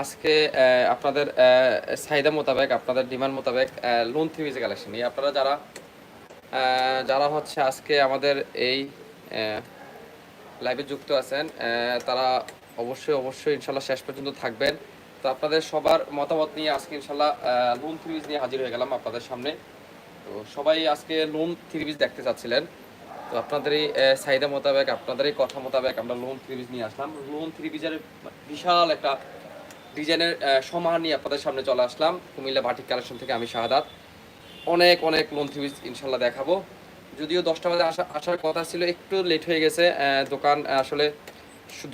আজকে আপনাদের চাহিদা মোতাবেক, আপনাদের ডিমান্ড মোতাবেক লোন থ্রি পিস কালেকশন নিয়ে আপনারা যারা যারা হচ্ছে আজকে আমাদের এই লাইভে যুক্ত আছেন তারা অবশ্যই অবশ্যই ইনশাল্লাহ শেষ পর্যন্ত থাকবেন। তো আপনাদের সবার মতামত নিয়ে আজকে ইনশাল্লাহ লোন থ্রি নিয়ে হাজির হয়ে গেলাম আপনাদের সামনে। তো সবাই আজকে লোন থ্রি দেখতে চাচ্ছিলেন। তো আপনাদেরই চাহিদা মোতাবেক আপনাদেরই কথা মোতাবেক আমরা লোন থ্রি নিয়ে আসলাম। লোন থ্রি বিশাল একটা ডিজাইনের সমাহার নিয়ে আপনাদের সামনে চলে আসলাম। কুমিল্লা বাটিক কালেকশন থেকে আমি শাহাদাত। অনেক অনেক লোন থ্রি পিস ইনশাল্লাহ দেখাবো। যদিও দশটা বাজে আসা, আসার কথা ছিল, একটু লেট হয়ে গেছে দোকান আসলে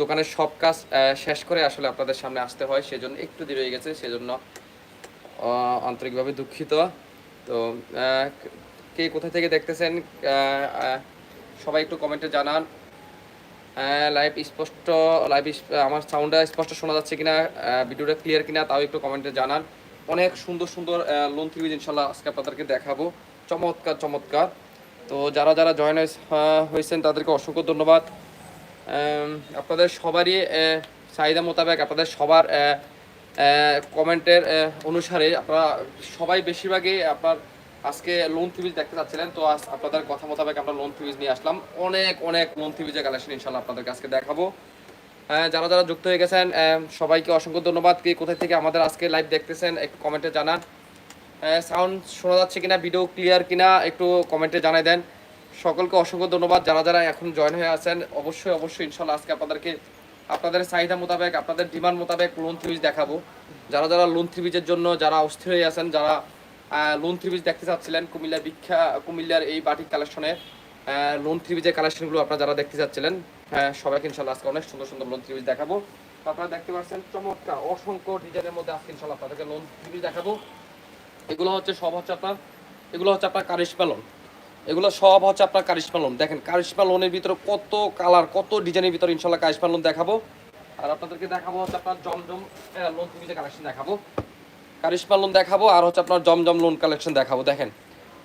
দোকানের সব কাজ শেষ করে আসলে আপনাদের সামনে আসতে হয়, সেজন্য একটু দেরি হয়ে গেছে, সেজন্য আন্তরিকভাবে দুঃখিত। তো কে কোথা থেকে দেখতেছেন সবাই একটু কমেন্টে জানান। লাইভ স্পষ্ট লাইভ আমার সাউন্ডটা স্পষ্ট শোনা যাচ্ছে কিনা ভিডিওটা ক্লিয়ার কিনা, তাও একটু কমেন্টে জানান। অনেক সুন্দর সুন্দর লোন থ্রি ইনশাল্লাহ আজকে আপনাদেরকে দেখাবো। চমৎকার চমৎকার। তো যারা যারা জয়েন হয়েছেন, তাদেরকে অসংখ্য ধন্যবাদ। আপনাদের সবারই চাহিদা মোতাবেক আপনাদের সবার কমেন্টের অনুসারে আপনারা সবাই বেশিরভাগই আপনার আজকে লোন থ্রিজ দেখতে চাচ্ছিলেন তো আজ আপনাদের কথা মোতাবেক আমরা লোন থ্রিজ নিয়ে আসলাম। অনেক অনেক লোন থ্রিজের কালেকশন ইনশাল্লাহ আপনাদেরকে আজকে দেখাবো। আহ, যারা যারা যুক্ত হয়ে গেছেন সবাইকে অসংখ্য ধন্যবাদ। কে কোথায় থেকে আমাদের আজকে লাইভ দেখতেছেন একটু কমেন্টে জানান। সাউন্ড শোনা যাচ্ছে কিনা ভিডিও ক্লিয়ার কিনা একটু কমেন্টে জানাই দেন। সকলকে অসংখ্য ধন্যবাদ। যারা যারা এখন জয়েন হয়ে আছেন অবশ্যই অবশ্যই ইনশাল্লাহ আজকে আপনাদেরকে আপনাদের চাহিদা মোতাবেক আপনাদের ডিমান্ড মোতাবেক লোন থ্রিজ দেখাবো। যারা যারা লোন থ্রিজের জন্য যারা অস্থির হয়ে আছেন যারা লোন থ্রিজ দেখতে চাচ্ছিলেন কুমিল্লা বিখ্যা কুমিল্লার এই বাটিক কালেকশনে লোন থ্রিজের কালেকশনগুলো আপনারা যারা দেখতে চাচ্ছিলেন হ্যাঁ সবাইকে ইনশাল্লাহ আজকে অনেক সুন্দর সুন্দর লোন থ্রিজ দেখাবো। আপনারা দেখতে পাচ্ছেন চমৎকার, অসংখ্য ডিজাইনের মধ্যে আজকে ইনশাল্লাহ আপনাদেরকে লোন থ্রিজ দেখাবো। এগুলো হচ্ছে সব হচ্ছে আপনার, এগুলো হচ্ছে আপনার কারিশমা লোন এগুলো সব হচ্ছে আপনার কারিশমা লোন দেখেন কারিশমা লোনের ভিতরে কত কালার কত ডিজাইনের ভিতরে ইনশাল্লাহ কারিশমা লোন দেখাবো। আর আপনাদেরকে দেখাবো হচ্ছে আপনার জমজম লোন তুমি কালেকশন দেখাবো। কারিশমা লোন দেখাবো আর হচ্ছে আপনার জমজম লোন কালেকশন দেখাবো। দেখেন,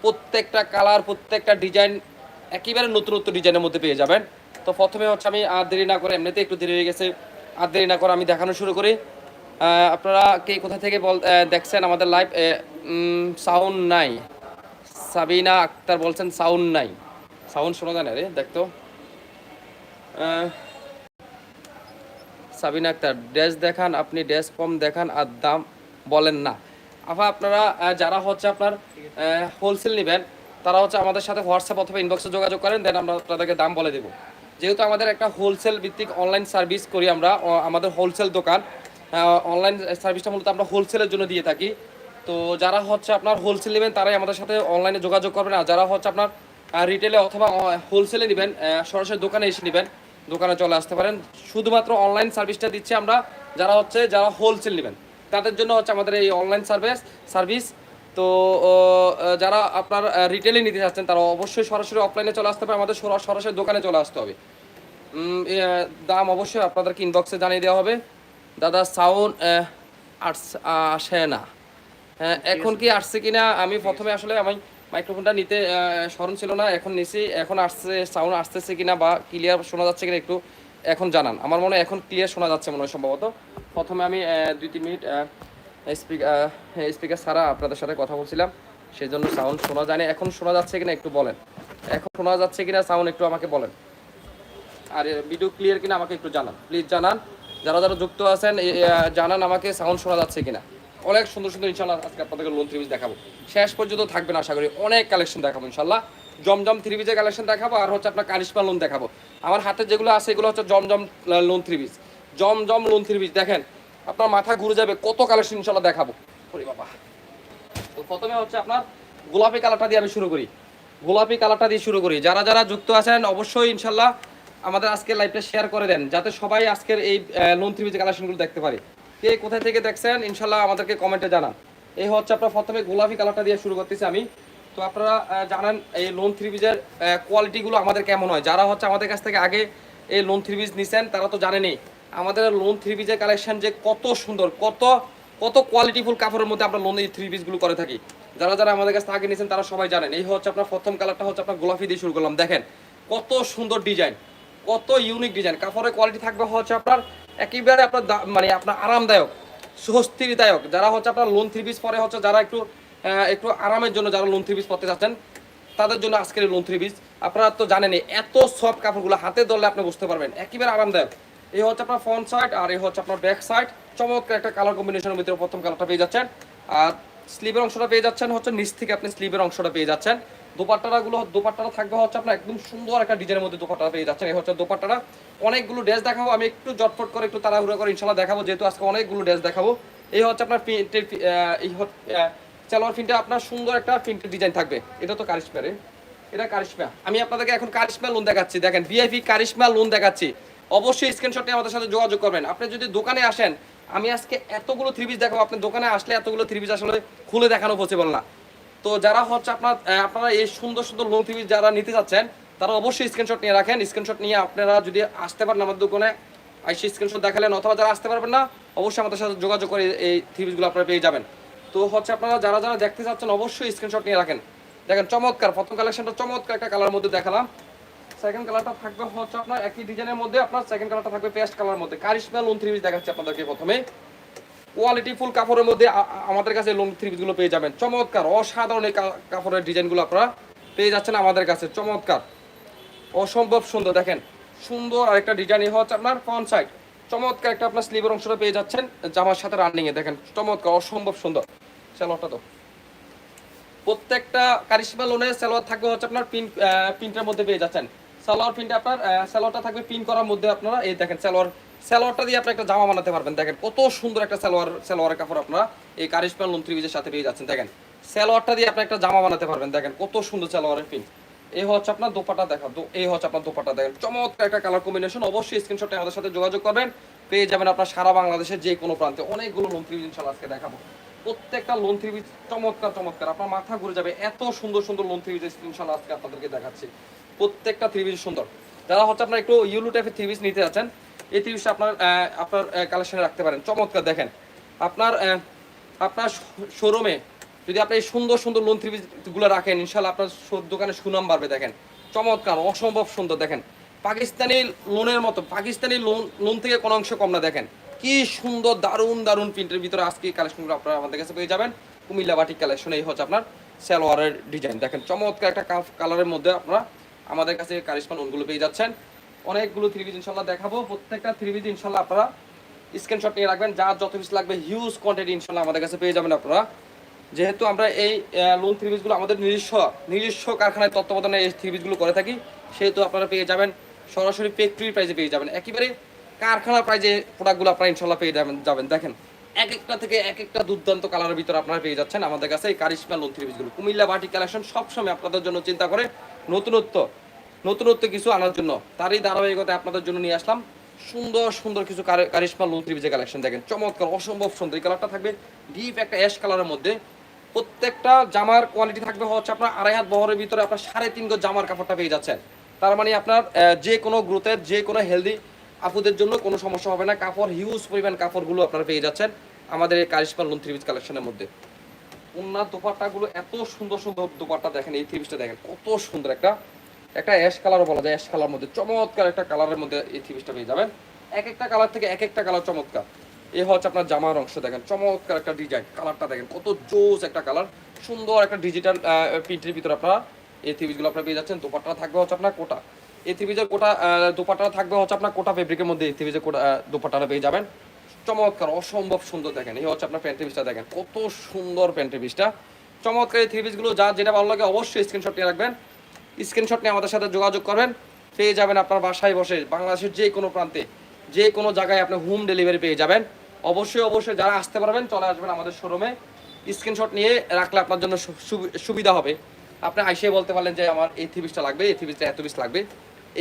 প্রত্যেকটা কালার প্রত্যেকটা ডিজাইন একেবারে নতুন নতুন ডিজাইনের মধ্যে পেয়ে যাবেন। তো প্রথমে হচ্ছে আমি আর দেরি না করে এমনিতে একটু দেরি হয়ে গেছে, আর দেরি না করে আমি দেখানো শুরু করি। আপনারা কে কোথা থেকে বল দেখছেন আমাদের লাইভ সাউন্ড নাই। সাবিনা আক্তার বলছেন সাউন্ড নাই। সাউন্ড শোনা যায় না রে, দেখতো। সাবিনা আক্তার, ড্রেস দেখান, আপনি ড্রেস কম দেখান আর দাম বলেন না। আফা, আপনারা যারা হচ্ছে আপনার হোলসেল নেবেন, তারা হচ্ছে আমাদের সাথে হোয়াটসঅ্যাপ অথবা ইনবক্সে যোগাযোগ করেন দেন আমরা আপনাদেরকে দাম বলে দেবো। যেহেতু আমাদের একটা হোলসেল ভিত্তিক অনলাইন সার্ভিস করি আমরা আমাদের হোলসেল দোকান অনলাইন সার্ভিসটা মূলত আমরা হোলসেলের জন্য দিয়ে থাকি। তো যারা হচ্ছে আপনার হোলসেল নেবেন, তারাই আমাদের সাথে অনলাইনে যোগাযোগ করবেন, আর যারা হচ্ছে আপনার রিটেলে অথবা হোলসেলে নেবেন সরাসরি দোকানে এসে নেবেন, দোকানে চলে আসতে পারেন। শুধুমাত্র অনলাইন সার্ভিসটা দিচ্ছি আমরা, যারা হচ্ছে, যারা হোলসেল নেবেন। তাদের জন্য হচ্ছে আমাদের এই অনলাইন সার্ভিস সার্ভিস তো যারা আপনার রিটেলে নিতে চাচ্ছেন তারা অবশ্যই সরাসরি অফলাইনে চলে আসতে পারে। আমাদের সরাসরি দোকানে চলে আসতে হবে। দাম অবশ্যই আপনাদেরকে ইনবক্সে জানিয়ে দেওয়া হবে। দাদা সাউন্ড আসে না। হ্যাঁ এখন কি আসছে কিনা? আমি প্রথমে আসলে আমি মাইক্রোফোনটা নিতে স্মরণ ছিল না। এখন নিছি। এখন আসছে সাউন্ড আসতেছে কিনা বা ক্লিয়ার শোনা যাচ্ছে কিনা একটু এখন জানান। আমার মনে হয় এখন ক্লিয়ার শোনা যাচ্ছে মনে হয় সম্ভবত। প্রথমে আমি দুই, তিন মিনিট স্পিকার স্পিকার ছাড়া আপনাদের সাথে কথা বলছিলাম। সেই জন্য সাউন্ড শোনা যায় না এখন শোনা যাচ্ছে কিনা একটু বলেন। এখন শোনা যাচ্ছে কিনা সাউন্ড একটু আমাকে বলেন। আর ভিডিও ক্লিয়ার কিনা আমাকে একটু জানান। প্লিজ জানান। যারা যারা যুক্ত আছেন জানান আমাকে সাউন্ড শোনা যাচ্ছে কিনা। অনেক সুন্দর সুন্দর ইনশাল্লাহ আজকে আপনাদেরকে লোন থ্রি দেখাবো। শেষ পর্যন্ত থাকবেন আশা করি। অনেক কালেকশন দেখাবো ইনশাল্লাহ। জমজম থ্রি পিসের কালেকশন দেখাবো আর হচ্ছে আপনার কারিশমা লোন দেখাবো। আমার হাতে যেগুলো আছে, এগুলো হচ্ছে Zamzam lawn three piece Zamzam lawn three piece দেখেন, আপনার মাথা ঘুরে যাবে, কত কালেকশন ইনশাল্লাহ দেখাবো। বাবা। তো প্রথমে হচ্ছে আপনার গোলাপি কালারটা দিয়ে আমি শুরু করি। গোলাপি কালারটা দিয়ে শুরু করি। যারা যারা যুক্ত আছেন, অবশ্যই ইনশাল্লাহ আমাদের আজকের লাইভটা শেয়ার করে দেন, যাতে সবাই আজকের এই লোন থ্রি কালেকশনগুলো দেখতে পারে। কে কোথায় থেকে দেখছেন ইনশাল্লাহ আমাদেরকে কমেন্টে জানান। এই হচ্ছে আপনার প্রথমে গোলাপি কালারটা দিয়ে শুরু করতেছি আমি। তো আপনারা জানেন এই লোন থ্রি বিজের কোয়ালিটিগুলো আমাদের কেমন হয়? যারা হচ্ছে আমাদের কাছ থেকে আগে এই লোন থ্রি বিজ নিছেন, তারা তো জানেনই। আমাদের লোন থ্রি বিজের কালেকশন যে কত সুন্দর, কত কত কোয়ালিটিফুল কাপড়ের মধ্যে আমরা লোন এই থ্রি পিসগুলো করে থাকি। যারা যারা আমাদের কাছে আগে নিয়েছেন, তারা সবাই জানেন। এই হচ্ছে আপনার প্রথম কালারটা হচ্ছে আপনার গোলাপি দিয়ে শুরু করলাম। দেখেন, কত সুন্দর ডিজাইন কত ইউনিক ডিজাইন কাপড়ের কোয়ালিটি থাকবে হচ্ছে আপনার একেবারে আপনার মানে আপনার আরামদায়ক স্বস্তিদায়ক যারা হচ্ছে আপনার লোন থ্রি পিস পরে হচ্ছে, যারা একটু একটু আরামের জন্য যারা লোন থ্রি পিস পড়তে যাচ্ছেন, তাদের জন্য আজকের লোন থ্রি পিস আপনারা তো জানেনই, এত সফট কাপড়গুলো হাতে ধরলে আপনি বুঝতে পারবেন, একেবারে আরামদায়ক। এই হচ্ছে আপনার ফ্রন্ট সাইড আর এই হচ্ছে আপনার ব্যাক সাইড চমৎকার একটা কালার কম্বিনেশনের ভিতরে প্রথম কালারটা পেয়ে যাচ্ছেন। আর স্লিভের অংশটা পেয়ে যাচ্ছেন, হচ্ছে নিচ থেকে আপনি স্লিভের অংশটা পেয়ে যাচ্ছেন। দোপাট্টাটা গুলো দোপাট্টাটা থাকবে হচ্ছে আপনার একদম সুন্দর একটা ডিজাইনের মধ্যে দোপাট্টা পেয়ে যাচ্ছেন। এই হচ্ছে দোপাট্টাটা অনেকগুলো ড্রেস দেখাবো, আমি একটু জটফট করে একটু তাড়াহুড়া করে ইনশাল্লাহ দেখাবো, যেহেতু আজকে অনেকগুলো ড্রেস দেখাবো। এই হচ্ছে আপনার প্রিন্টের এই চালোয়ার প্রিন্টে আপনার সুন্দর একটা প্রিন্টের ডিজাইন থাকবে। এটা তো কারিশমারে এটা কারিশমা। আমি আপনাদেরকে এখন কারিশমা লোন দেখাচ্ছি। দেখেন ভিআইপি কারিশমা লোন দেখাচ্ছি। অবশ্যই স্ক্রিনশট নিয়ে আমাদের সাথে যোগাযোগ করবেন। আপনি যদি দোকানে আসেন, আমি আজকে এতগুলো থ্রি পিস দেখাবো, আপনি দোকানে আসলে এতগুলো থ্রি পিস আসলে খুলে দেখানো পসিবল না। তো যারা হচ্ছে আপনার আপনারা এই সুন্দর সুন্দর লোন থ্রি পিস যারা নিতে চাচ্ছেন, তারা অবশ্যই স্ক্রিনশট নিয়ে রাখেন। স্ক্রিনশট নিয়ে আপনারা যদি আসতে পারেন আমার দোকানে, আইসি স্ক্রিনশট দেখালেন, অথবা যারা আসতে পারবেন না, অবশ্যই আমাদের সাথে যোগাযোগ করে এই থ্রি পিসগুলো আপনারা পেয়ে যাবেন। তো হচ্ছে আপনারা যারা যারা দেখতে চাচ্ছেন, অবশ্যই স্ক্রিনশট নিয়ে রাখেন। দেখেন, চমৎকার। প্রথম কালেকশনটা চমৎকার একটা কালার মধ্যে দেখালাম। সেকেন্ড কালারটা থাকবে হচ্ছে আপনার একই ডিজাইনের মধ্যে, আপনার সেকেন্ড কালারটা থাকবে পেস্ট কালার মধ্যে। কারিশমা লোন থ্রি পিস দেখাচ্ছি আপনাদেরকে প্রথমে। কোয়ালিটি ফুল কাপড়ের মধ্যে আমাদের কাছে লোন থ্রি পিসগুলো পেয়ে যাবেন। চমৎকার, অসাধারণ এই কাপড়ের ডিজাইনগুলো আপনারা পেয়ে যাচ্ছেন আমাদের কাছে। চমৎকার, অসম্ভব সুন্দর। দেখেন, সুন্দর আরেকটা ডিজাইন হচ্ছে আপনার ফ্রন্ট সাইড চমৎকার একটা আপনার স্লিভের অংশটা পেয়ে যাচ্ছেন জামার সাথে রানিং এ দেখেন, চমৎকার, অসম্ভব সুন্দর। সেলোয়ারটা তো। প্রত্যেকটা কারিশমা লোনে সালোয়ার থাকবে হচ্ছে আপনার পিন প্রিন্টের মধ্যে পেয়ে যাচ্ছেন। সালোয়ার প্রিন্টে আপনার সালোয়ারটা থাকবে পিন করার মধ্যে আপনারা এই দেখেন সালোয়ার, সালোয়ারটা দিয়ে আপনি একটা জামা বানাতে পারবেন। দেখেন কত সুন্দর একটা সালোয়ার, সালোয়ারের কাপড় আপনারা এই কারিশমা লোন ত্রিভিজের সাথে পেয়ে যাচ্ছেন। দেখেন সালোয়ারটা দিয়ে আপনি একটা জামা বানাতে পারবেন। দেখেন কত সুন্দর সালোয়ারের পিন এই হচ্ছে আপনার দোপাটা দেখা এই হচ্ছে আপনার দোপাটা। দেখেন চমৎকার একটা কালার কম্বিনেশন অবশ্যই স্ক্রিনশটে আমাদের সাথে যোগাযোগ করবেন। পেয়ে যাবেন আপনার সারা বাংলাদেশের যে কোনো প্রান্তে। অনেকগুলো লোন ত্রিভিজ ইনশাল্লাহ আজকে দেখাবো। প্রত্যেকটা লোন থ্রি চমৎকার চমৎকার। আপনার মাথা ঘুরে যাবে। এত সুন্দর সুন্দর লোন পিস ইনশাল্লাহ আজকে আপনাদেরকে দেখাচ্ছি। প্রত্যেকটা থ্রি পিস সুন্দর। যারা হচ্ছে আপনার একটু ইউলু টাইপের থ্রি পিস নিতে যাচ্ছেন, এই থ্রি পিসটা আপনার আপনার কালেকশনে রাখতে পারেন। চমৎকার, দেখেন। আপনার আপনার শোরুমে যদি আপনি এই সুন্দর সুন্দর লোন থ্রি গুলো রাখেন ইনশাল্লাহ আপনার দোকানে সুনাম বাড়বে, দেখেন। চমৎকার, অসম্ভব সুন্দর, দেখেন। পাকিস্তানি লোনের মতো, পাকিস্তানি লোন লোন থেকে কোনো অংশ কম না, দেখেন। কি সুন্দর, দারুণ দারুণ প্রিন্টের ভিতরে আজকে কালেকশনগুলো আপনারা আমাদের কাছে পেয়ে যাবেন। কুমিল্লা বাটিক কালেকশন এই হচ্ছে আপনার সালোয়ারের ডিজাইন দেখেন। চমৎকার একটা কালারের মধ্যে আপনারা আমাদের কাছে কারিশমা লোনগুলো পেয়ে যাচ্ছেন। অনেকগুলো থ্রি পিস ইনশাল্লাহ দেখাবো। প্রত্যেকটা থ্রি পিস ইনশাল্লাহ আপনারা স্ক্রিনশট নিয়ে রাখবেন। যার যত পিস লাগবে হিউজ কোয়ান্টিটি ইনশাল্লাহ আমাদের কাছে পেয়ে যাবেন আপনারা। যেহেতু আমরা এই লোন থ্রি পিসগুলো আমাদের নিজস্ব নিজস্ব কারখানায় তত্ত্বাবধানে এই থ্রি পিসগুলো করে থাকি, সেহেতু আপনারা পেয়ে যাবেন। সরাসরি ফ্যাক্টরি প্রাইসে পেয়ে যাবেন। একেবারে কারখানার প্রাইজে প্রোডাক্টগুলো আপনারা ইনশাল্লাহ পেয়ে যাবেন যাবেন। দেখেন, এক একটা থেকে এক একটা দুর্দান্ত কালারের ভিতরে আপনারা পেয়ে যাচ্ছেন আমাদের কাছে এই কারিশমা লোন থ্রি পিসগুলো কুমিল্লা বাটি কালেকশন সবসময় আপনাদের জন্য চিন্তা করে নতুনত্ব নতুনত্ব কিছু আনার জন্য। তারই ধারাবাহিকতা আপনাদের জন্য নিয়ে আসলাম। সুন্দর সুন্দর কিছু কারি- কারিশমা থ্রি পিসের কালেকশন দেখেন। চমৎকার, অসম্ভব সুন্দর। এই কালারটা থাকবে ডিপ একটা অ্যাশ কালারের মধ্যে। প্রত্যেকটা জামার কোয়ালিটি থাকবে হচ্ছে আপনার আড়াই হাত বহরের ভিতরে আপনার সাড়ে তিন গজ জামার কাপড়টা পেয়ে যাচ্ছেন। তার মানে আপনার যে কোনো গ্রোথের যে কোনো হেলদি আপুদের জন্য কোনো সমস্যা হবে না। কাপড় হিউজ পরিমাণ কাপড়গুলো আপনারা পেয়ে যাচ্ছেন আমাদের এই কারিশমা লোন থ্রি পিস কালেকশনের মধ্যে। ওনার দোপাট্টাগুলো এত সুন্দর সুন্দর দোপাট্টা দেখেন, এই থ্রি পিসটা দেখেন, কত সুন্দর একটা একটা অ্যাশ কালারও বলা যায় অ্যাশ কালার মধ্যে, চমৎকার একটা কালারের মধ্যে এই থ্রি পেয়ে যাবেন। এক একটা কালার থেকে এক একটা কালার চমৎকার। এই হচ্ছে আপনার জামার অংশ দেখেন, চমৎকার একটা ডিজাইন কালারটা দেখেন, কত জোস একটা কালার সুন্দর একটা ডিজিটাল প্রিন্টের ভিতরে আপনারা এই থ্রি পিসগুলো আপনারা পেয়ে যাচ্ছেন। দোপাট্টা থাকবে হচ্ছে আপনার কোটা। এই থ্রি কোটা দোপাট্টা থাকবে হচ্ছে আপনার কোটা ফেব্রিকের মধ্যে এই থ্রি কোটা দোপাট্টাটা পেয়ে যাবেন। চমৎকার, অসম্ভব সুন্দর দেখেন। এই হচ্ছে আপনার প্যান্টের পিসটা দেখেন, কত সুন্দর প্যান্টের পিসটা চমৎকার এই থ্রি পিসগুলো যা যেটা ভালো লাগে অবশ্যই স্ক্রিনশট নিয়ে রাখবেন। স্ক্রিনশট নিয়ে আমাদের সাথে যোগাযোগ করবেন। পেয়ে যাবেন আপনার বাসায় বসে, বাংলাদেশের যে কোনো প্রান্তে, যে কোনো জায়গায় আপনি হোম ডেলিভারি পেয়ে যাবেন। অবশ্যই অবশ্যই যারা আসতে পারবেন, চলে আসবেন আমাদের শোরুমে স্ক্রিনশট নিয়ে রাখলে আপনার জন্য সুবিধা হবে। আপনি আইসে বলতে পারলেন যে আমার এই থ্রি পিসটা লাগবে, এই থ্রি পিসটা এত পিস লাগবে,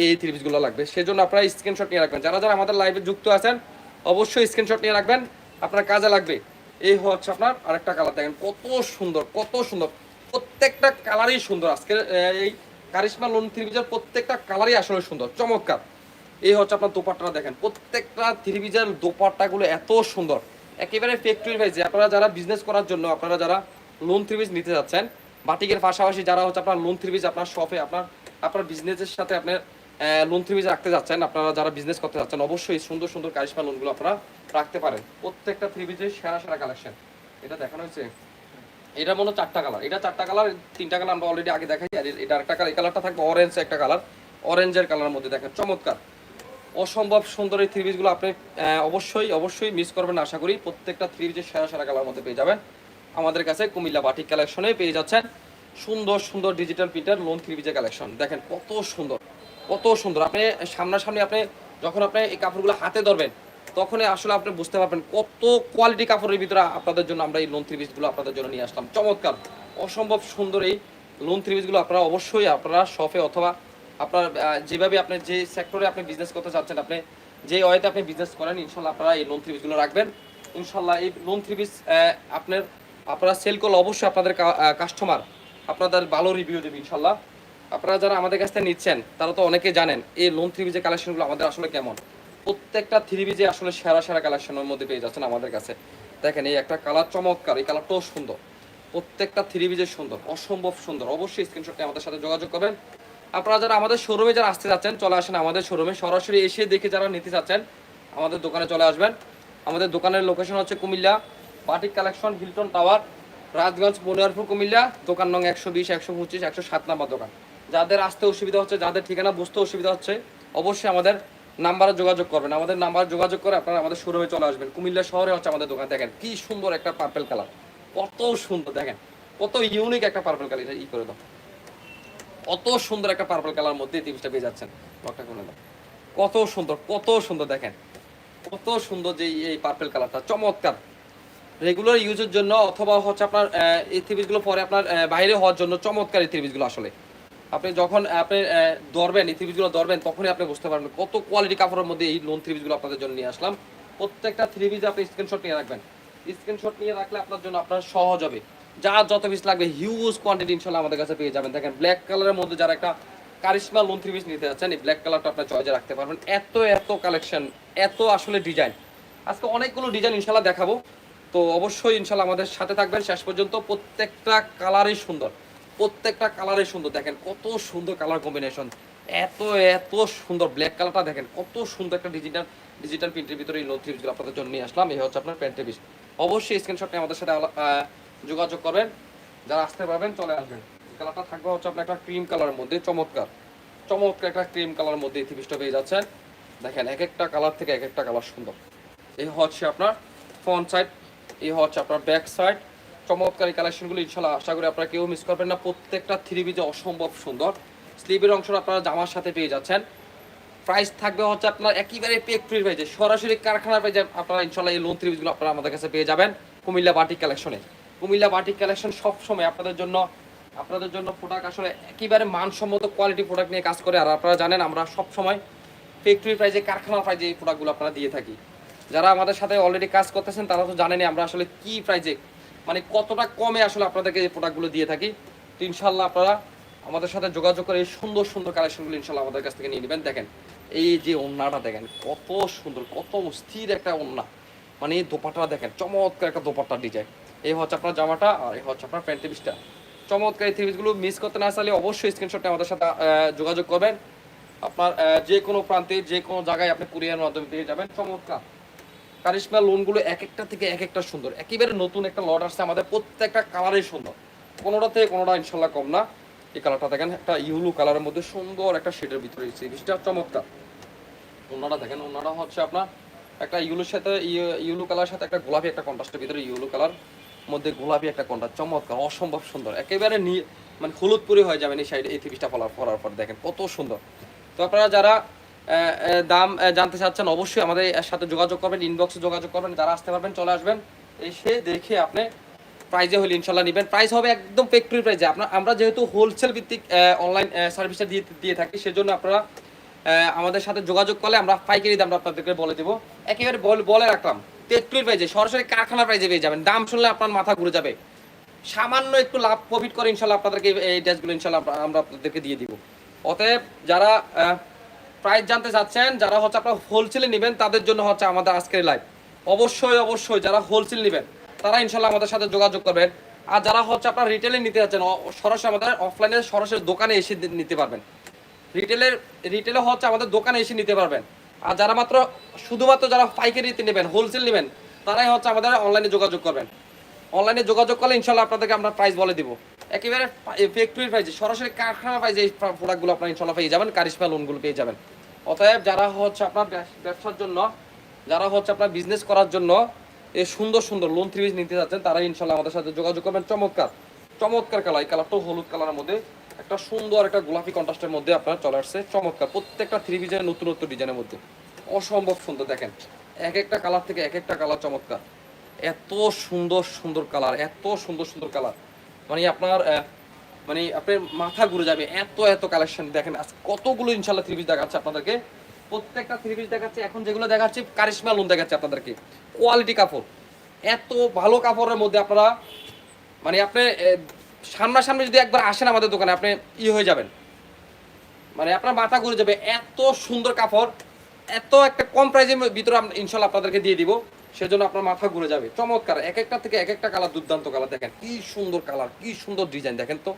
এই থ্রি পিসগুলো লাগবে। সেজন্য আপনারা স্ক্রিনশট নিয়ে রাখবেন। যারা যারা আমাদের লাইভে যুক্ত আছেন অবশ্যই স্ক্রিনশট নিয়ে রাখবেন। আপনার কাজে লাগবে। এই হচ্ছে আপনার আরেকটা কালার দেখেন কত সুন্দর কত সুন্দর। প্রত্যেকটা কালারই সুন্দর। আজকের এই কারিশমা লোন থ্রি প্রত্যেকটা কালারই আসলে সুন্দর। চমৎকার। এই হচ্ছে আপনার দোপাট্টাটা দেখেন। প্রত্যেকটা থ্রি পিসের দোপাট্টাগুলো এত সুন্দর। একেবারে ফ্যাক্টরি ভাইজে আপনারা যারা বিজনেস করার জন্য, আপনারা যারা লোন থ্রি পিস নিতে যাচ্ছেন, বাটিকের পাশাপাশি যারা হচ্ছে আপনার লোন থ্রি পিস আপনার শপে আপনার আপনার বিজনেসের সাথে আপনার লোন থ্রি রাখতে যাচ্ছেন, আপনারা যারা বিজনেস করতে যাচ্ছেন, অবশ্যই সুন্দর সুন্দর কারিশমা লোনগুলো আপনারা রাখতে পারেন। প্রত্যেকটা থ্রি পিসের সেরা সেরা কালেকশন এটা দেখানো হয়েছে? এটা মনে চারটা কালার এটা চারটা কালার তিনটা কালার আমরা অলরেডি আগে দেখাই আর এটা একটা কালার এই কালারটা থাকবে অরেঞ্জ একটা কালার অরেঞ্জের কালারের মধ্যে দেখেন, চমৎকার। অসম্ভব সুন্দর এই থ্রি পিসগুলো আপনি অবশ্যই অবশ্যই মিস করবেন আশা করি প্রত্যেকটা থ্রি পিসের সেরা সেরা কালার মধ্যে পেয়ে যাবেন। আমাদের কাছে কুমিল্লা বাটিক কালেকশনে পেয়ে যাচ্ছেন। সুন্দর সুন্দর ডিজিটাল প্রিন্টার লোন থ্রি পিসের কালেকশন দেখেন কত সুন্দর। কত সুন্দর। আপনি সামনাসামনি আপনি যখন আপনি এই কাপড়গুলো হাতে ধরবেন, তখনই আসলে আপনি বুঝতে পারবেন কত কোয়ালিটি কাপড়ের ভিতরে আপনাদের জন্য আমরা এই লোন থ্রি আপনাদের জন্য নিয়ে আসলাম। চমৎকার। অসম্ভব সুন্দর এই লোন থ্রি আপনারা অবশ্যই আপনারা শপে অথবা আপনার যেভাবে আপনি যে সেক্টরে আপনি বিজনেস করতে চাচ্ছেন, আপনি যে ওয়েতে আপনি বিজনেস করেন, ইনশাল্লাহ আপনারা এই লোন থ্রি পিসগুলো রাখবেন। ইনশাল্লাহ এই লোন থ্রি পিস আপনার, আপনারা সেল করলে অবশ্যই আপনাদের কাস্টমার আপনাদের ভালো রিভিউ দেবে, ইনশাল্লাহ। আপনারা যারা আমাদের কাছ থেকে নিচ্ছেন, তারা তো অনেকে জানেন এই লোন থ্রি পিসের কালেকশনগুলো আমাদের আসলে কেমন। প্রত্যেকটা থ্রি বিজে আসলে সেরা সেরা কালেকশনের মধ্যে পেয়ে যাচ্ছেন আমাদের কাছে। দেখেন, এই একটা কালার চমৎকার, এই কালারটাও সুন্দর। প্রত্যেকটা থ্রি পিসের সুন্দর, অসম্ভব সুন্দর। অবশ্যই স্ক্রিনশটে আমাদের সাথে যোগাযোগ করবেন। আপনারা যারা আমাদের শোরুমে যারা আসতে যাচ্ছেন, চলে আসেন আমাদের শোরুমে সরাসরি এসে দেখে যারা নিতে চাচ্ছেন, আমাদের দোকানে চলে আসবেন। আমাদের দোকানের লোকেশন হচ্ছে Comilla, batik collection Hilton tower Rajganj, Maniyarpur, Comilla. দোকান নং একশো বিশ, একশো পঁচিশ, একশো সাত নাম্বার দোকান। যাদের আসতে অসুবিধা হচ্ছে, যাদের ঠিকানা বুঝতে অসুবিধা হচ্ছে, অবশ্যই আমাদের নাম্বারে যোগাযোগ করবেন। আমাদের নাম্বার যোগাযোগ করে আপনারা আমাদের শোরুমে চলে আসবেন। কুমিল্লা শহরে হচ্ছে আমাদের দোকান। দেখেন কি সুন্দর একটা পার্পেল কালার কত সুন্দর, দেখেন। কত ইউনিক একটা পার্পেল কালার এটা ই করে দাও। কত সুন্দর একটা পার্পেল কালার মধ্যে এই পেয়ে যাচ্ছেন। লকটা করে দাও। কত সুন্দর কত সুন্দর, দেখেন। কত সুন্দর যে এই পার্পেল কালারটা চমৎকার। রেগুলার ইউজের জন্য অথবা হচ্ছে আপনার এই থ্রিপিসগুলো পরে আপনার বাইরে হওয়ার জন্য চমৎকার এই থ্রিপিসগুলো আসলে। আপনি যখন আপনি ধরবেন, এই থ্রিপিসগুলো ধরবেন, তখনই আপনি বুঝতে পারবেন কত কোয়ালিটি কাপড়ের মধ্যে এই লোন থ্রিপিসগুলো আপনাদের জন্য নিয়ে আসলাম। প্রত্যেকটা থ্রি পিস আপনি স্ক্রিনশট নিয়ে রাখবেন। স্ক্রিনশট নিয়ে রাখলে আপনার জন্য আপনার সহজ হবে। যা যত পিস লাগবে হিউজ কোয়ান্টিটি ইনশাল্লাহ আমাদের কাছে পেয়ে যাবেন। দেখেন ব্ল্যাক কালারের মধ্যে যারা একটা কারিশমা লোন থ্রি পিস নিতে যাচ্ছেন, এই ব্ল্যাক কালারটা আপনার চয়েজে রাখতে পারবেন। এত এত কালেকশন এত আসলে ডিজাইন আজকে অনেকগুলো ডিজাইন ইনশাল্লাহ দেখাবো। তো অবশ্যই ইনশাল্লাহ আমাদের সাথে থাকবেন। শেষ পর্যন্ত প্রত্যেকটা কালারই সুন্দর। প্রত্যেকটা কালারই সুন্দর। দেখেন কত সুন্দর কালার কম্বিনেশন এত এত সুন্দর ব্ল্যাক কালারটা দেখেন, কত সুন্দর একটা ডিজিটাল ডিজিটাল প্রিন্টের ভিতরে এই লোন থ্রি পিসগুলো আপনাদের জন্য নিয়ে আসলাম। এই হচ্ছে আপনার প্যান্টের পিস অবশ্যই স্ক্রিনশট আমাদের সাথে যোগাযোগ করবেন। যারা আসতে পারবেন, চলে আসবেন। কালারটা থাকবে হচ্ছে আপনার একটা ক্রিম কালারের মধ্যে, চমৎকার। চমৎকার একটা ক্রিম কালার মধ্যে এই থ্রি পেয়ে যাচ্ছেন। দেখেন এক একটা কালার থেকে এক একটা কালার সুন্দর। এই হচ্ছে আপনার ফ্রন্ট সাইড এই হচ্ছে আপনার ব্যাক সাইড চমৎকার কালেকশনগুলো ইনশাল্লাহ আশা করি আপনারা কেউ মিস করবেন না। প্রত্যেকটা থ্রি পিজে অসম্ভব সুন্দর। স্লিভের অংশটা আপনারা জামার সাথে পেয়ে যাচ্ছেন। প্রাইস থাকবে হচ্ছে আপনার একেবারে ফ্রির প্রাইজে সরাসরি কারখানার প্রাইজে আপনারা ইনশাল্লাহ এই লোন থ্রি পিসগুলো আপনারা আমাদের কাছে পেয়ে যাবেন কুমিল্লা বাটিক কালেকশনে কুমিল্লা বাটিক কালেকশন সবসময় আপনাদের জন্য আপনাদের জন্য প্রোডাক্ট আসলে একেবারে মানসম্মত কোয়ালিটি প্রোডাক্ট নিয়ে কাজ করে। আর আপনারা জানেন আমরা সব সময় ফ্যাক্টরি প্রাইজে কারখানা প্রাইজে এই প্রোডাক্টগুলো আপনারা দিয়ে থাকি। যারা আমাদের সাথে অলরেডি কাজ করতেছেন তারা তো জানেনই আমরা আসলে কি প্রাইজে মানে কতটা কমে আসলে আপনাদেরকে এই প্রোডাক্টগুলো দিয়ে থাকি? তো ইনশাল্লাহ আপনারা আমাদের সাথে যোগাযোগ করে এই সুন্দর সুন্দর কালেকশনগুলো ইনশাল্লাহ আমাদের কাছ থেকে নিয়ে নেবেন। দেখেন, এই যে ওন্নাটা দেখেন, কত সুন্দর, কত স্থির একটা ওন্না। মানে এই দোপাটা দেখেন, চমৎকার একটা দোপাট্টার ডিজাইন এই হচ্ছে আপনার জামাটা আর এই হচ্ছে আপনার প্যান্ট পিসটা চমৎকার এই থ্রিপিসগুলো মিস করতে না চাইলে অবশ্যই স্ক্রিনশটে আমাদের সাথে যোগাযোগ করবেন। আপনার যে কোনো প্রান্তে যে কোনো জায়গায় আপনি কুরিয়ার মাধ্যমে পেয়ে যাবেন। চমৎকার। কারিশমা লোনগুলো এক একটা থেকে এক একটা সুন্দর। একেবারে নতুন একটা লট আসছে, আমাদের প্রত্যেকটা কালারই সুন্দর। কোনোটা থেকে কোনোটা ইনশাল্লাহ কম না। এই কালারটা দেখেন, একটা ইউলু কালারের মধ্যে সুন্দর একটা শেডের ভিতরে জিনিসটা চমৎকার। ওনারা দেখেন, ওনারা হচ্ছে আপনার একটা ইউলুর সাথে, ইয়ে- ইউলু কালার সাথে একটা গোলাপি একটা কন্ট্রাস্টের ভিতরে ইউলু কালার মধ্যে গোলাপি একটা কন্ট্রাস্ট চমৎকার, অসম্ভব সুন্দর। একেবারে নিয়ে মানে হলুদ পুরি হয়ে যাবেন এই সাইডে এই থ্রিপিসটা পরার পরার পর দেখেন, কত সুন্দর। তো আপনারা যারা দাম জানতে চাচ্ছেন অবশ্যই আমাদের সাথে যোগাযোগ করবেন ইনবক্সে যোগাযোগ করবেন, যারা আসতে পারবেন, চলে আসবেন। এসে দেখে আপনি প্রাইজে হলে ইনশাল্লাহ নেবেন। প্রাইস হবে একদম ফ্যাক্টরি প্রাইজে আপনার আমরা যেহেতু হোলসেল ভিত্তিক অনলাইন সার্ভিসটা দিয়ে দিয়ে থাকি, সেজন্য আপনারা আমাদের সাথে যোগাযোগ করলে আমরা পাইকারি দামটা আপনাদেরকে বলে দেবো। একেবারে বল- রাখলাম ফ্যাক্টরি প্রাইজে সরাসরি কারখানা প্রাইজে পেয়ে যাবেন। দাম শুনলে আপনার মাথা ঘুরে যাবে। সামান্য একটু লাভ প্রফিট করে ইনশাল্লাহ আপনাদেরকে এই ড্রেসগুলো ইনশাল্লাহ আমরা আপনাদেরকে দিয়ে দিব। অতএব যারা প্রাইস জানতে চাচ্ছেন, যারা হচ্ছে আপনার হোলসেলে নেবেন, তাদের জন্য হচ্ছে আমাদের আজকের লাইভ অবশ্যই অবশ্যই, যারা হোলসেল নেবেন, তারা ইনশাল্লাহ আমাদের সাথে যোগাযোগ করবেন। আর যারা হচ্ছে আপনার রিটেলে নিতে যাচ্ছেন সরাসরি আমাদের অফলাইনে সরাসরি দোকানে এসে নিতে পারবেন। রিটেলের রিটেলে হচ্ছে আমাদের দোকানে এসে নিতে পারবেন। আর যারা মাত্র, শুধুমাত্র যারা পাইকারিতে নেবেন হোলসেল নেবেন, তারাই হচ্ছে আমাদের অনলাইনে যোগাযোগ করবেন। অনলাইনে যোগাযোগ করলে ইনশাল্লাহ আপনাদেরকে আমরা প্রাইস বলে দিব। একেবারে ফ্যাক্টরির প্রাইসে সরাসরি কারখানা প্রাইসে এই প্রোডাক্টগুলো আপনার ইনশাল্লাহ পেয়ে যাবেন, কারিশমা লোনগুলো পেয়ে যাবেন। অতএব যারা হচ্ছে আপনার ব্যবসার জন্য, যারা হচ্ছে আপনার বিজনেস করার জন্য এই সুন্দর সুন্দর লোন থ্রি নিতে যাচ্ছেন, তারা ইনশাল্লাহ আমাদের সাথে যোগাযোগ করবেন। চমৎকার চমৎকার কালার, এই কালারটাও হলুদ কালারের মধ্যে, একটা সুন্দর একটা গোলাপি কন্ট্রাস্টের মধ্যে আপনার চলে আসছে। চমৎকার, প্রত্যেকটা থ্রি পিসের নতুন নতুন ডিজাইনের মধ্যে। অসম্ভব সুন্দর, দেখেন, এক একটা কালার থেকে এক একটা কালার চমৎকার। এত সুন্দর সুন্দর কালার, এত সুন্দর সুন্দর কালার। মানে আপনার মানে আপনার মাথা ঘুরে যাবে। এত এত কালেকশন দেখেন, আজ কতগুলো ইনশাল্লাহ থ্রি পিস দেখাচ্ছে আপনাদেরকে। প্রত্যেকটা থ্রি পিস দেখাচ্ছে, এখন যেগুলো দেখাচ্ছে, কারিশমা লোন দেখাচ্ছে আপনাদেরকে। কোয়ালিটি কাপড়। এত ভালো কাপড়ের মধ্যে আপনারা মানে আপনি সামনাসামনি যদি একবার আসেন আমাদের দোকানে, আপনি ই হয়ে যাবেন। মানে আপনার মাথা ঘুরে যাবে। এত সুন্দর কাপড়, এত একটা কম প্রাইজের ভিতরে ইনশাল্লাহ আপনাদেরকে দিয়ে দিব। সেজন্য আপনার মাথা ঘুরে যাবে। চমৎকার। এক একটা থেকে এক একটা কালার দুর্দান্ত কালার দেখেন, কি সুন্দর কালার কি সুন্দর ডিজাইন দেখেন তো,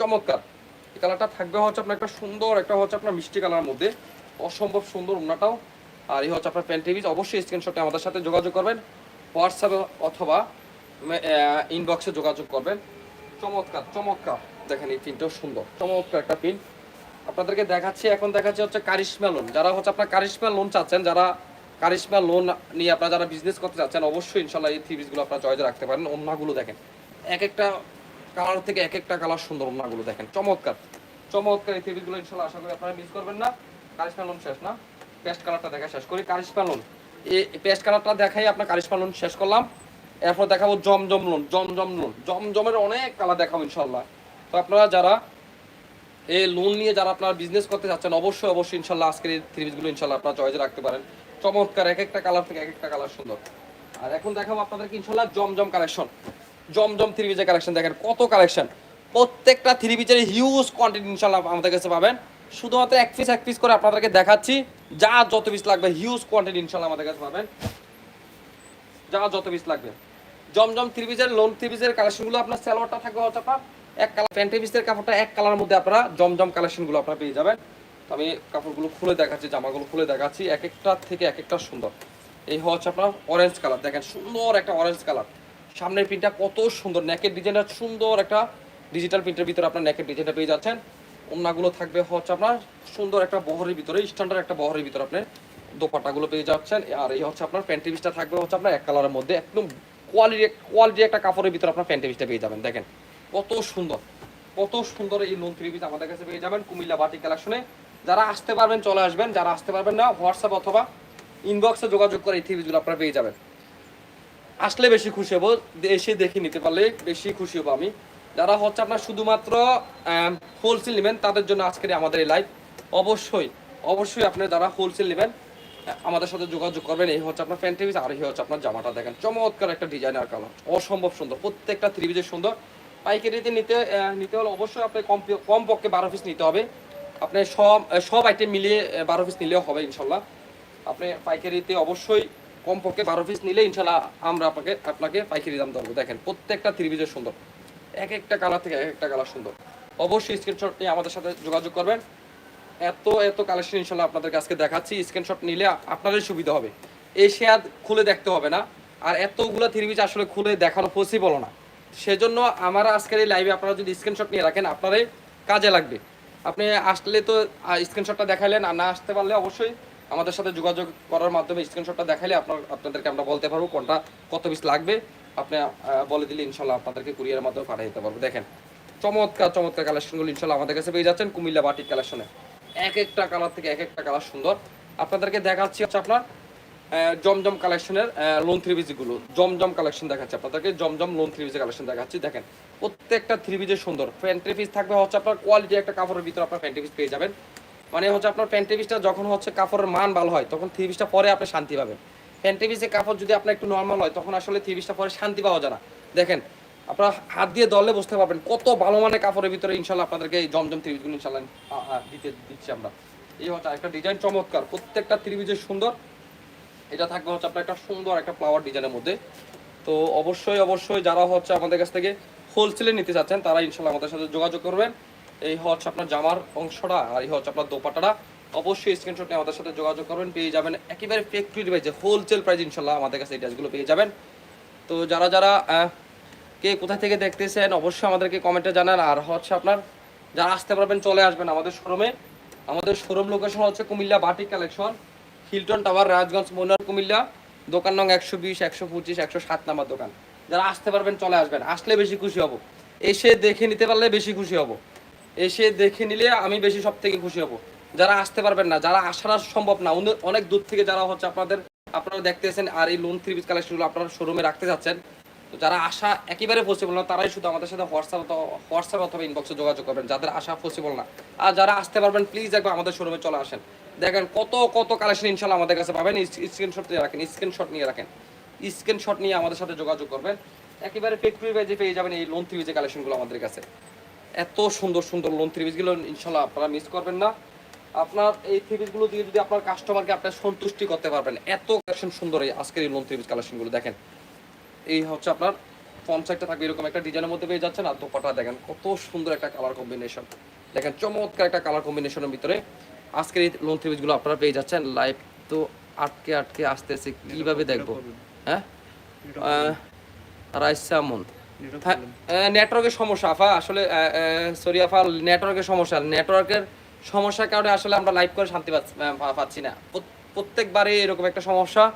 চমৎকার। এই কালারটা থাকবে হচ্ছে আপনার একটা সুন্দর, একটা হচ্ছে আপনার মিষ্টি কালার মধ্যে। অসম্ভব সুন্দর ওনাটাও আর এই হচ্ছে আপনার প্যান্ট টিভিজ অবশ্যই স্ক্রিনশটে আমাদের সাথে যোগাযোগ করবেন। হোয়াটসঅ্যাপে অথবা ইনবক্সে যোগাযোগ করবেন। চমৎকার চমৎকার। দেখেন এই পিনটাও সুন্দর। চমৎকার একটা পিন আপনাদেরকে দেখাচ্ছি, এখন দেখাচ্ছি হচ্ছে কারিশমা লোন যারা হচ্ছে আপনার কারিশমা লোন চাচ্ছেন, যারা কারিশমা লোন নিয়ে আপনারা যারা বিজনেস করতে চাচ্ছেন অবশ্যই ইনশাল্লাহ এই থ্রিপিসগুলো আপনারা চয়েজে রাখতে পারেন। ওন্নাগুলো দেখেন, এক একটা কালার থেকে এক একটা কালার সুন্দর ওন্নাগুলো দেখেন। চমৎকার চমৎকার এই থ্রিপিসগুলো ইনশাল্লাহ আশা করি আপনারা মিস করবেন না। কারিশমা লোন শেষ না পেস্ট কালারটা দেখা শেষ করি। কারিশমা লোন এই পেস্ট কালারটা দেখাই আপনার কারিশমা লোন শেষ করলাম। এরপর দেখাবো জমজম লোন জমজম লোন জমজমের অনেক কালার দেখাবো ইনশাল্লাহ তো আপনারা যারা এই লোন নিয়ে যারা আপনারা বিজনেস করতে চাচ্ছেন অবশ্যই অবশ্যই ইনশাল্লাহ আজকের এই থ্রিপিসগুলো ইনশাল্লাহ আপনারা চয়েজে রাখতে পারেন। চমৎকার, এক একটা কালার থেকে এক একটা কালার সুন্দর। আর এখন দেখাবো আপনাদেরকে ইনশাল্লাহ জমজম কালেকশন জমজম থ্রি পিসের কালেকশন দেখেন কত কালেকশন প্রত্যেকটা থ্রি পিসের হিউজ কোয়ান্টিটি ইনশাল্লাহ আমাদের কাছে পাবেন। শুধুমাত্র এক পিস এক পিস করে আপনাদেরকে দেখাচ্ছি। যা যত পিস লাগবে হিউজ কোয়ান্টিটি ইনশাল্লাহ আমাদের কাছে পাবেন। যা যত পিস লাগবে। জমজম থ্রি পিসের লোন থ্রি পিসের কালেকশনগুলো আপনার সালোয়ারটা থাকবে হচ্ছে আপনার এক কালার প্যান্টি পিসের কাপড়টা এক কালার মধ্যে আপনারা জমজম কালেকশনগুলো আপনারা পেয়ে যাবেন। আমি কাপড়গুলো খুলে দেখাচ্ছি, জামাগুলো খুলে দেখাচ্ছি। এক একটা থেকে এক একটা সুন্দর। এই হচ্ছে আপনার অরেঞ্জ কালার দেখেন, সুন্দর একটা অরেঞ্জ কালার সামনের প্রিন্টটা কত সুন্দর। নেকের ডিজাইনটা সুন্দর একটা ডিজিটাল প্রিন্টের ভিতরে আপনার নেকের ডিজাইনটা পেয়ে যাচ্ছেন। ওনাগুলো থাকবে হচ্ছে আপনার সুন্দর একটা বহরের ভিতরে স্ট্যান্ডার্ড একটা বহরের ভিতরে আপনি দোপাটাগুলো পেয়ে যাচ্ছেন। আর এই হচ্ছে আপনার প্যান্টি পিসটা থাকবে হচ্ছে আপনার এক কালারের মধ্যে। একদম কোয়ালিটি কোয়ালিটি একটা কাপড়ের ভিতরে আপনার প্যান্টি পিসটা পেয়ে যাবেন। দেখেন, কত সুন্দর। কত সুন্দর এই লোন পিস আমাদের কাছে পেয়ে যাবেন। কুমিল্লা বাটি কালেকশনে যারা আসতে পারবেন, চলে আসবেন। যারা আসতে পারবেন না হোয়াটসঅ্যাপ অথবা ইনবক্সে যোগাযোগ করে এই থ্রি আপনারা পেয়ে যাবেন। আসলে বেশি খুশি হব, এসে দেখে নিতে পারলে বেশি খুশি হব আমি। যারা হচ্ছে আপনার শুধুমাত্র হোলসেল নেবেন, তাদের জন্য আজকের আমাদের এই লাইভ অবশ্যই অবশ্যই আপনি যারা হোলসেল নেবেন আমাদের সাথে যোগাযোগ করবেন। এই হচ্ছে আপনার প্যান্ট আর এই হচ্ছে আপনার জামাটা দেখেন। চমৎকার একটা ডিজাইনার কালার অসম্ভব সুন্দর, প্রত্যেকটা থ্রি পিসের সুন্দর। পাইকারিতে নিতে নিতে হলে অবশ্যই আপনি কম কম পক্ষে বারো পিস নিতে হবে। আপনি সব সব আইটেম মিলিয়ে বারো পিস নিলেও হবে ইনশাল্লাহ। আপনি পাইকারিতে অবশ্যই কমপক্ষে বারো পিস নিলে ইনশাল্লাহ আমরা আপনাকে আপনাকে পাইকারি দাম দেবো দেখেন, প্রত্যেকটা থ্রি পিসের সুন্দর। এক একটা কালার থেকে এক একটা কালার সুন্দর। অবশ্যই স্ক্রিনশট নিয়ে আমাদের সাথে যোগাযোগ করবেন। এত এত কালেকশন ইনশাল্লাহ আপনাদের আজকে দেখাচ্ছি। স্ক্রিনশট নিলে আপনাদের সুবিধা হবে। এসে আর খুলে দেখতে হবে না। আর এতগুলো থ্রি পিস আসলে খুলে দেখানো পসিবল না। সেজন্য আমার আজকের এই লাইভে আপনারা যদি স্ক্রিনশট নিয়ে রাখেন, আপনারাই কাজে লাগবে। আপনি আসলে তো স্ক্রিনশটটা দেখাইলেন, আর না আসতে পারলে অবশ্যই আমাদের সাথে যোগাযোগ করার মাধ্যমে স্ক্রিনশটটা দেখাইলে আপনার, আপনাদেরকে আমরা বলতে পারব কোনটা কত পিস লাগবে। আপনি বলে দিলে ইনশাল্লাহ আপনাদেরকে কুরিয়ারের মাধ্যমে পাঠিয়ে দিতে পারব। দেখেন, চমৎকার চমৎকার কালেকশনগুলো ইনশাল্লাহ আমাদের কাছে পেয়ে যাচ্ছেন কুমিল্লা বাটিক কালেকশনে এক একটা কালার থেকে এক একটা কালার সুন্দর। আপনাদেরকে দেখাচ্ছি হচ্ছে আপনার জমজম কালেকশনের লোন থ্রি গুলো। জমজম কালেকশন দেখাচ্ছি আপনাদেরকে, জমজম লোন থ্রি কালেকশন দেখাচ্ছি। দেখেন, প্রত্যেকটা থ্রি পিসের সুন্দর। প্যান্ট্রি পিস থাকবে হচ্ছে আপনার কোয়ালিটি একটা কাপড়ের ভিতরে আপনার প্যান্ট্রি পিস পেয়ে যাবেন। মানে হচ্ছে আপনার প্যান্ট্রি পিসটা যখন হচ্ছে কাপড়ের মান ভালো হয়, তখন থ্রি পিসটা পরে আপনি শান্তি পাবেন। প্যান্ট্রি পিসের কাপড় যদি আপনার একটু নর্মাল হয়, তখন আসলে থ্রি পিসটা পরে শান্তি পাওয়া যায় না। দেখেন, আপনারা হাত দিয়ে দলে বসতে পারবেন কত ভালো মানের কাপড়ের ভিতরে ইনশাল্লাহ আপনাদেরকে এই জমজম থ্রি পিসগুলো ইনশাল্লাহ দিতে দিচ্ছি আমরা। এই হচ্ছে একটা ডিজাইন চমৎকার। প্রত্যেকটা থ্রি পিসের সুন্দর এটা থাকবে হচ্ছে আপনার একটা সুন্দর একটা ফ্লাওয়ার ডিজাইনের মধ্যে। তো অবশ্যই অবশ্যই যারা হচ্ছে আমাদের কাছ থেকে হোলসেলে নিতে চাচ্ছেন, তারা ইনশাল্লাহ আমাদের সাথে যোগাযোগ করবেন। এই হচ্ছে আপনার জামার অংশটা আর এই হচ্ছে আপনার দোপাটাটা অবশ্যই স্ক্রিনশট নিয়ে আমাদের সাথে যোগাযোগ করবেন, পেয়ে যাবেন একেবারে ফ্যাক্টরি প্রাইসে হোলসেল প্রাইস ইনশাল্লাহ আমাদের কাছে এই ড্রেসগুলো পেয়ে যাবেন। তো যারা যারা কে কোথা থেকে দেখতেছেন, অবশ্যই আমাদেরকে কমেন্টে জানান। আর হচ্ছে আপনার যারা আসতে পারবেন, চলে আসবেন আমাদের শোরুমে আমাদের শোরুম লোকেশন হচ্ছে Comilla batik collection Hilton tower, Rajganj মনোর Comilla. দোকান নং একশো বিশ, একশো পঁচিশ, একশো সাত নাম্বার দোকান। যারা আসতে পারবেন, চলে আসবেন। আসলে বেশি খুশি হব। এসে দেখে নিতে পারলে বেশি খুশি হব। এসে দেখে নিলে আমি বেশি সব থেকে খুশি হব। যারা আসতে পারবেন না, যারা আসার সম্ভব না অনেক দূর থেকে যারা হচ্ছে আপনাদের, আপনারা দেখতেছেন আর এই লোন থ্রি পিস কালেকশনগুলো আপনারা শোরুমে রাখতে যাচ্ছেন, তো যারা আসা একেবারে পসিবল না, তারাই শুধু আমাদের সাথে হোয়াটসঅ্যাপ হোয়াটসঅ্যাপ অথবা ইনবক্সে যোগাযোগ করবেন, যাদের আসা পসিবল না। আর যারা আসতে পারবেন প্লিজ একবার আমাদের শোরুমে চলে আসেন। দেখেন কত কত কালেকশন ইনশাল্লাহ আমাদের কাছে পাবেন। স্ক্রিনশট নিয়ে রাখেন স্ক্রিনশট নিয়ে রাখেন। স্ক্রিনশট নিয়ে আমাদের সাথে যোগাযোগ করবেন। একেবারে ফ্যাক্টরি বাইজে পেয়ে যাবেন এই লোন থ্রি কালেকশনগুলো আমাদের কাছে। এত সুন্দর সুন্দর লোন থ্রি পিসগুলো ইনশাল্লাহ আপনারা মিস করবেন না। আপনার এই থ্রি দিয়ে যদি আপনার কাস্টমারকে আপনার সন্তুষ্টি করতে পারবেন, এত কালেকশন সুন্দর এই আজকের এই লোন থ্রি পিস কালেকশনগুলো দেখেন। এই হচ্ছে আপনার সাইডটা থাকবে এরকম একটা ডিজাইনের মধ্যে পেয়ে যাচ্ছেন, আর দোপাটা দেখেন কত সুন্দর একটা কালার কম্বিনেশন দেখেন চমৎকার একটা কালার কম্বিনেশনের ভিতরে আজকের এই লোন থ্রি পিসগুলো আপনারা পেয়ে যাচ্ছেন। লাইভ তো আটকে আটকে আসতেছে কীভাবে দেখব? হ্যাঁ? রাইসামন নেটওয়ার্কের সমস্যা আফা আসলে সরি আফা নেটওয়ার্কের সমস্যা। নেটওয়ার্কের সমস্যার কারণে আসলে আমরা লাইভ করে শান্তি পাচ্ছি- না। প্রত- প্রত্যেকবারে এরকম একটা সমস্যা।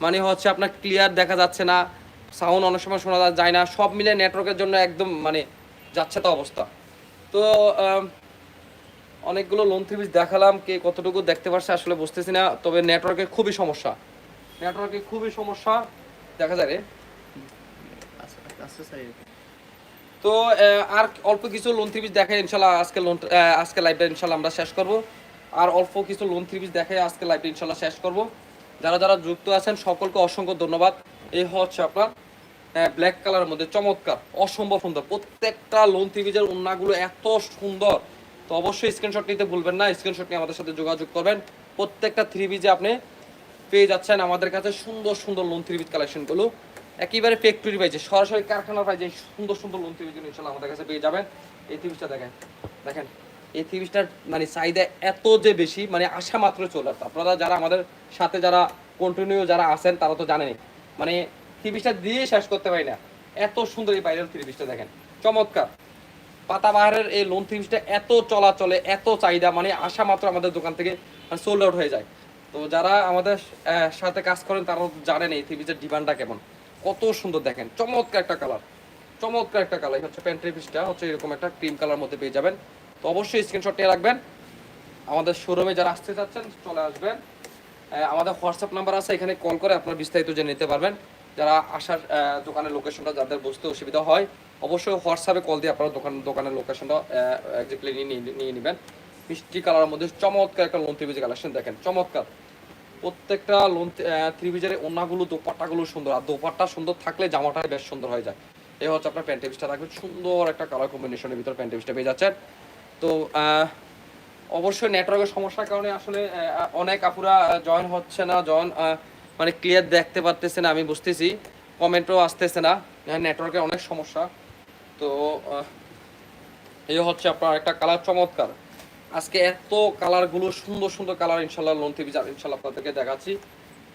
মানে হচ্ছে আপনার ক্লিয়ার দেখা যাচ্ছে না সাউন্ড অনেক সময় শোনা যায় না সব মিলে নেটওয়ার্কের জন্য একদম মানে যাচ্ছে তো অবস্থা। তো অনেকগুলো লোন থ্রিপিস দেখালাম কে কতটুকু দেখতে পারছে আসলে বুঝতেছি না তবে নেটওয়ার্কের খুবই সমস্যা। নেটওয়ার্কের খুবই সমস্যা দেখা যায় রে তো আর অল্প কিছু লোন থ্রি পিস দেখাই ইনশাল্লাহ আজকে লোন আজকে লাইভটা ইনশাল্লাহ আমরা শেষ করব। আর অল্প কিছু লোন থ্রি পিস দেখাই আজকে লাইভটা ইনশাল্লাহ শেষ করব। যারা যারা যুক্ত আছেন সকলকে অসংখ্য ধন্যবাদ। এই হচ্ছে আপনার ব্ল্যাক কালারের মধ্যে চমৎকার অসম্ভব সুন্দর। প্রত্যেকটা লোন থ্রি পিসের উন্নাগুলো এত সুন্দর। তো অবশ্যই স্ক্রিনশট নিতে ভুলবেন না স্ক্রিনশট নিয়ে আমাদের সাথে যোগাযোগ করবেন। প্রত্যেকটা থ্রি পিসে আপনি পেয়ে যাচ্ছেন আমাদের কাছে সুন্দর সুন্দর লোন থ্রি পিস কালেকশনগুলো একেবারে ফ্যাক্টরি পাইছে সরাসরি কারখানার পাইছে সুন্দর সুন্দর লোন থ্রি পিসগুলো ইনশাল্লাহ আমাদের কাছে পেয়ে যাবেন। এই থ্রি পিসটা দেখেন দেখেন, এই থ্রি পিসটার মানে চাহিদা এত যে বেশি মানে আশা মাত্র চলে আসছে। আপনারা যারা আমাদের সাথে যারা কন্টিনিউ যারা আছেন, তারা তো জানেনই। মানে থ্রি পিসটা দিয়ে শেষ করতে পারি না। এত সুন্দর এই ভাইরাল থ্রি পিসটা দেখেন। চমৎকার। পাতাবাহারের এই লোন থ্রি পিসটা এত চলাচলে, এত চাহিদা মানে আশা মাত্র আমাদের দোকান থেকে সোল্ড আউট হয়ে যায়। তো যারা আমাদের সাথে কাজ করেন তারা জানেন এই থ্রি পিসের ডিমান্ডটা কেমন। কত সুন্দর দেখেন, চমৎকার একটা কালার চমৎকার একটা কালার হচ্ছে প্যান্ট থ্রি পিসটা হচ্ছে এরকম একটা ক্রিম কালার মধ্যে পেয়ে যাবেন। তো অবশ্যই স্ক্রিনশট নিয়ে রাখবেন। আমাদের শোরুমে যারা আসতে চাচ্ছেন, চলে আসবেন। আমাদের হোয়াটসঅ্যাপ নাম্বার আছে, এখানে কল করে আপনারা বিস্তারিত জেনে নিতে পারবেন। যারা আসার দোকানের লোকেশনটা যাদের বুঝতে অসুবিধা হয়, অবশ্যই হোয়াটসঅ্যাপে কল দিয়ে আপনারা দোকান, দোকানের লোকেশনটা এক্স্যাক্টলি নিয়ে নিয়ে নেবেন। মিষ্টি কালারের মধ্যে চমৎকার একটা লোন ত্রিভুজ কালেকশন দেখেন, চমৎকার। প্রত্যেকটা লোন ত্রিভুজের ওনাগুলো দোপাট্টাগুলো সুন্দর, আর দোপাট্টা সুন্দর থাকলে জামাটাই বেশ সুন্দর হয়ে যায়। এই হচ্ছে আপনার প্যান্ট পিসটা থাকবে সুন্দর একটা কালার কম্বিনেশনের ভিতর প্যান্ট পিসটা পেয়ে যাচ্ছেন। তো অবশ্যই নেটওয়ার্কের সমস্যার কারণে আসলে অনেক আপুরা জয়েন হচ্ছে না জয়েন মানে ক্লিয়ার দেখতে পারতেছে না, আমি বুঝতেছি। কমেন্টও আসতেছে না। নেটওয়ার্কের অনেক সমস্যা। তো এই হচ্ছে আপনার একটা কালার চমৎকার। আজকে এত কালারগুলো সুন্দর সুন্দর কালার ইনশাল্লাহ লোন থেকে যাবে ইনশাল্লাহ আপনাদেরকে দেখাচ্ছি।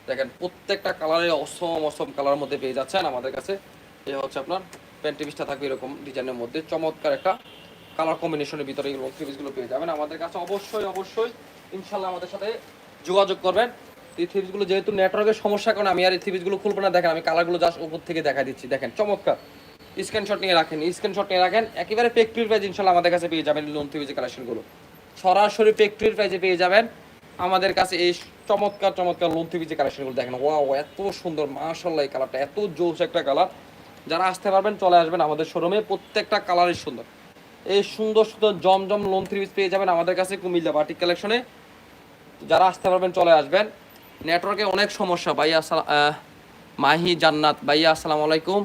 দেখেন, প্রত্যেকটা কালারে অসম অসম কালার মধ্যে পেয়ে যাচ্ছেন আমাদের কাছে। এই হচ্ছে আপনার প্যান্টি পিসটা থাকবে এরকম ডিজাইনের মধ্যে। চমৎকার একটা কালার কম্বিনেশনের ভিতরে এই লোন থ্রিপিসগুলো পেয়ে যাবেন আমাদের কাছে। অবশ্যই অবশ্যই ইনশাল্লাহ আমাদের সাথে যোগাযোগ করবেন। এই থ্রিপিসগুলো যেহেতু নেটওয়ার্কের সমস্যা, কারণে আমি আর এই থ্রিপিসগুলো খুলবো না। দেখেন, আমি কালারগুলো জাস্ট উপর থেকে দেখা দিচ্ছি। দেখেন, চমৎকার। স্ক্রিনশট নিয়ে রাখেন স্ক্রিনশট নিয়ে রাখেন। একেবারে ফ্যাক্টরির প্রাইস ইনশাল্লাহ আমাদের কাছে পেয়ে যাবেন লোন থ্রিপিস কালেকশনগুলো সরাসরি ফ্যাক্টরির প্রাইসে পেয়ে যাবেন আমাদের কাছে এই চমৎকার চমৎকার লোন থ্রিপিসের কালেকশনগুলো দেখেন ওয়াও এত সুন্দর মাশাল্লাহ এই কালারটা এত জোস একটা কালার যারা আসতে পারবেন, চলে আসবেন আমাদের শোরুমে প্রত্যেকটা কালারই সুন্দর। এই সুন্দর সুন্দর, জমজম লোন থ্রি পেয়ে যাবেন আমাদের কাছে কুমিল্লা বাটিক কালেকশনে যারা আসতে পারবেন, চলে আসবেন। নেটওয়ার্কে অনেক সমস্যা। ভাইয়া মাহি জান্নাত। ভাইয়া, আসসালামু আলাইকুম।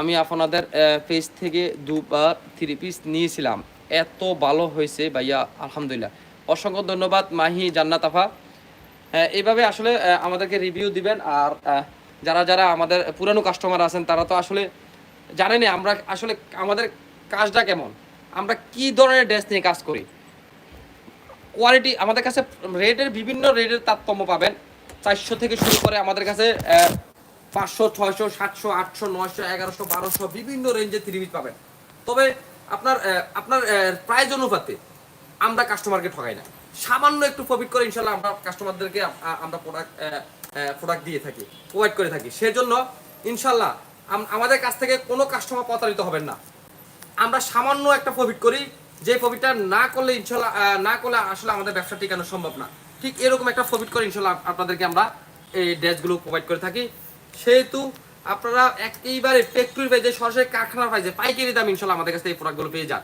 আমি আপনাদের পেজ থেকে দু বা থ্রি পিস নিয়েছিলাম। এত ভালো হয়েছে ভাইয়া, আলহামদুলিল্লাহ। অসংখ্য ধন্যবাদ মাহি জান্নাত আফা এইভাবে আসলে আমাদেরকে রিভিউ দিবেন। আর যারা যারা আমাদের পুরানো কাস্টমার আছেন, তারা তো আসলে জানেনই আমরা আসলে আমাদের কাজটা কেমন। আমরা কি ধরনের ড্রেস নিয়ে কাজ করি। কোয়ালিটি আমাদের কাছে রেটের বিভিন্ন রেটের তারতম্য পাবেন। চারশো থেকে শুরু করে আমাদের কাছে পাঁচশো, ছয়শো, সাতশো, আটশো, নয়শো, এগারোশো, বারোশো, বিভিন্ন রেঞ্জের থ্রি পিস পাবেন। তবে আপনার আপনার প্রাইজ অনুপাতে আমরা কাস্টমারকে ঠকাই না। সামান্য একটু প্রফিট করে ইনশাল্লাহ আমরা কাস্টমারদেরকে আমরা প্রোডাক্ট প্রোডাক্ট দিয়ে থাকি প্রোভাইড করে থাকি। সেজন্য ইনশাল্লাহ আম- আমাদের কাছ থেকে কোনো কাস্টমার প্রতারিত হবেন না। আমরা সামান্য একটা প্রফিট করি, যে প্রফিটটা না করলে ইনশাল্লাহ না করলে আসলে আমাদের ব্যবসা টিকানো সম্ভব না। ঠিক এরকম একটা প্রফিট করে ইনশাল্লাহ আপনাদেরকে আমরা এই ড্রেসগুলো প্রোভাইড করে থাকি। সেহেতু আপনারা একেবারে ফ্যাক্টরি পেজে সরাসরি কারখানার পাইজে পাইকারি দাম ইনশাল্লাহ আমাদের কাছে এই প্রোডাক্টগুলো পেয়ে যান।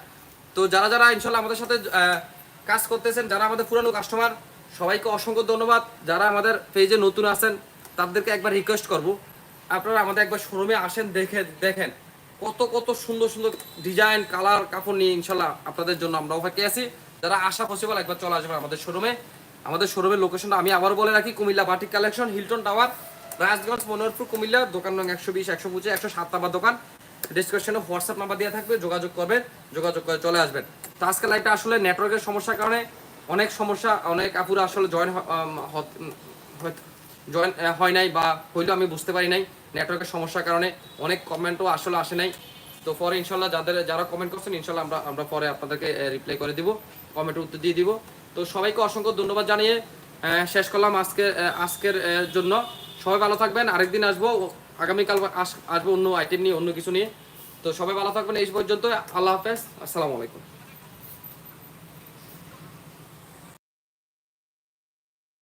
তো যারা যারা ইনশাল্লাহ আমাদের সাথে কাজ করতেছেন, যারা আমাদের পুরানো কাস্টমার সবাইকে অসংখ্য ধন্যবাদ। যারা আমাদের পেজে নতুন আছেন, তাদেরকে একবার রিকোয়েস্ট করব। আপনারা আমাদের একবার শোরুমে আসেন, দেখে, দেখেন কত কত সুন্দর সুন্দর ডিজাইন কালার কাপড় নিয়ে ইনশাল্লাহ আপনাদের জন্য আমরা অপেক্ষায় আছি। যারা আসা পসিবল একবার চলে আসবেন আমাদের শোরুমে আমাদের শোরুমের লোকেশনটা আমি আবার বলে রাখি, Comilla batik collection Hilton tower Rajganj, Manoharpur, Comilla দোকান নং একশো বিশ, একশো পঁচিশ, একশো সাত নাম্বার দোকান। ডিসক্রিপশনে হোয়াটসঅ্যাপ নাম্বার দেওয়া থাকবে, যোগাযোগ করবেন, যোগাযোগ করে চলে আসবেন। তো আজকে লাইটটা আসলে নেটওয়ার্কের সমস্যার কারণে অনেক সমস্যা, অনেক আপুরা আসলে জয়েন জয়েন হয় নাই বা হইলেও আমি বুঝতে পারি নাই নেটওয়ার্কের সমস্যার কারণে অনেক কমেন্টও আসলে আসে নাই। তো পরে ইনশাল্লাহ যাদের, যারা কমেন্ট করছেন ইনশাল্লাহ আমরা আমরা পরে আপনাদেরকে রিপ্লাই করে দিব কমেন্টের উত্তর দিয়ে দিব। তো সবাইকে অসংখ্য ধন্যবাদ জানিয়ে শেষ করলাম আজকে আজকের জন্য। সবাই ভালো থাকবেন, আরেকদিন আসব, আগামীকাল আস- আসব অন্য আইটেম নিয়ে, অন্য কিছু নিয়ে। তো সবাই ভালো থাকবেন, এই পর্যন্ত আল্লাহ হাফেজ, আসসালামু আলাইকুম।